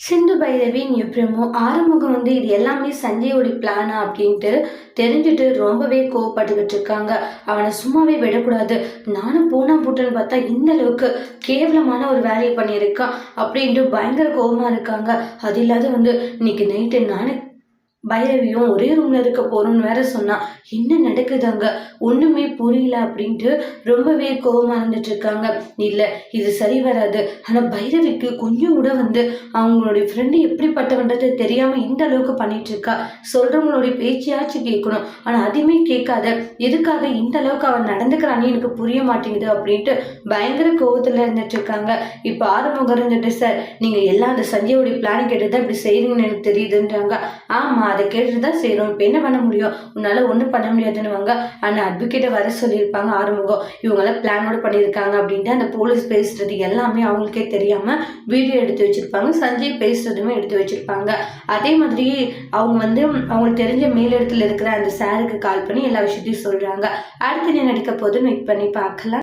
சிந்து பைரவி நிப்ரமோ ஆறுமுகம் வந்து இது எல்லாமே சஞ்சயோட பிளானா அப்படின்ட்டு தெரிஞ்சுட்டு ரொம்பவே கோவப்பட்டுக்கிட்டு இருக்காங்க. அவனை சும்மாவே விடக்கூடாது. நானும் போனா போட்டேன்னு பார்த்தா இந்த அளவுக்கு கேவலமான ஒரு வேலையை பண்ணியிருக்கான் அப்படின்ட்டு பயங்கர கோவமா இருக்காங்க. அது இல்லாத வந்து இன்னைக்கு நைட்டு நானே பைரவியும் ஒரே ரூம்ல இருக்க போறோம்னு வேற சொன்னா என்ன நடக்குது அங்க? ஒண்ணுமே புரியல அப்படின்ட்டு ரொம்பவே கோவமா இருந்துட்டு இருக்காங்க. இல்ல இது சரி வராது. ஆனா பைரவிக்கு கொஞ்சம் கூட வந்து அவங்களுடைய ஃப்ரெண்டு எப்படிப்பட்டவன்றது தெரியாம இந்த அளவுக்கு பண்ணிட்டு இருக்கா? சொல்றவங்களுடைய பேச்சையாச்சும் கேட்கணும். ஆனா அதுவுமே கேட்காத. எதுக்காக இந்த அளவுக்கு அவன் நடந்துக்கிறானே எனக்கு புரிய மாட்டேங்குது அப்படின்ட்டு பயங்கர கோவத்துல இருந்துட்டு இருக்காங்க. இப்ப ஆறுமுகம் இருந்துட்டு சார் நீங்க எல்லாம் அந்த சஞ்சயோடைய பிளான் கேட்டுதான் இப்படி செய்றீங்கன்னு எனக்கு தெரியுதுன்றாங்க. அதை கேட்டுட்டு தான் செய்கிறோம் இப்போ என்ன பண்ண முடியும்? உன்னால் ஒன்றும் பண்ண முடியாதுன்னுவாங்க. ஆனால் அட்வொகேட்டை வர சொல்லியிருப்பாங்க ஆறுமுகம். இவங்கெல்லாம் பிளானோட பண்ணியிருக்காங்க அப்படின்ட்டு அந்த போலீஸ் பேசுறது எல்லாமே அவங்களுக்கே தெரியாமல் வீடியோ எடுத்து வச்சுருப்பாங்க. சஞ்சய் பேசுறதுமே எடுத்து வச்சுருப்பாங்க. அதே மாதிரி அவங்க வந்து அவங்களுக்கு தெரிஞ்ச மேலிடத்தில் இருக்கிற அந்த சாருக்கு கால் பண்ணி எல்லா விஷயத்தையும் சொல்கிறாங்க அடுத்து என்ன நடிக்க போதுன்னு வெயிட் பண்ணி பார்க்கலாம்.